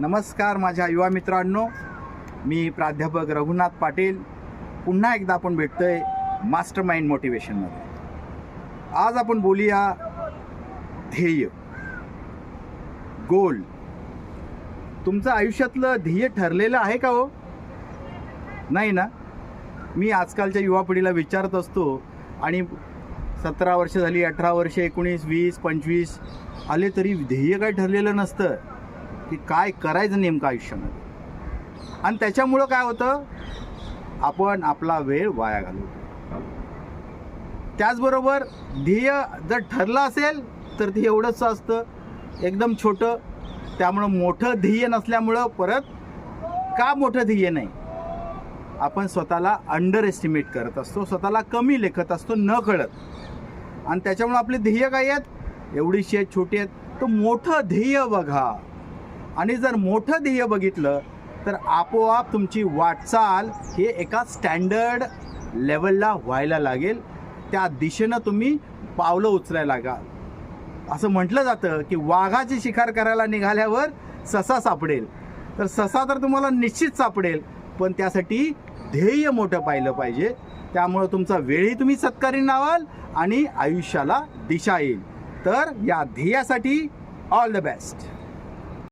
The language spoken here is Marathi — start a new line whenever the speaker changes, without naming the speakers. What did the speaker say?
नमस्कार माझ्या युवा मित्रांनो. मी प्राध्यापक रघुनाथ पाटील. पुन्हा एकदा आपण भेटतोय मास्टर माइंड मोटिवेशनमध्ये आज आपण बोलूया ध्येय. गोल. तुमचं आयुष्यातलं ध्येय ठरलेलं आहे का हो? नाही ना? मी आजकालच्या युवा पिढीला विचारत असतो आणि सतरा वर्ष झाली अठरा वर्ष एकोणीस वीस पंचवीस आले तरी ध्येय काय ठरलेलं नसतं. की काय करायचं नेमकं आयुष्यामध्ये? आणि त्याच्यामुळं काय होतं? आपण आपला वेळ वाया घालवतो. त्याचबरोबर ध्येय जर ठरलं असेल तर ते एवढंच असतं. एकदम छोटं. त्यामुळं मोठं ध्येय नसल्यामुळं परत का मोठं ध्येय नाही? आपण स्वतःला अंडर एस्टिमेट करत असतो. स्वतःला कमी लेखत असतो न कळत. आणि त्याच्यामुळं आपले ध्येय काय आहेत? एवढीशी आहेत छोटी आहेत. तर मोठं ध्येय बघा. आणि जर मोठं ध्येय बघितलं तर आपोआप तुमची वाटचाल हे एका स्टँडर्ड लेवलला व्हायला लागेल. त्या दिशेनं तुम्ही पावलं उचलायला लागाल. असं म्हटलं जातं की वाघाची शिकार करायला निघाल्यावर ससा सापडेल. तर ससा तर तुम्हाला निश्चित सापडेल पण त्यासाठी ध्येय मोठं पाहिलं पाहिजे. त्यामुळं तुमचा वेळही तुम्ही सत्कारी नावाल आणि आयुष्याला दिशा येईल. तर या ध्येयासाठी ऑल द बेस्ट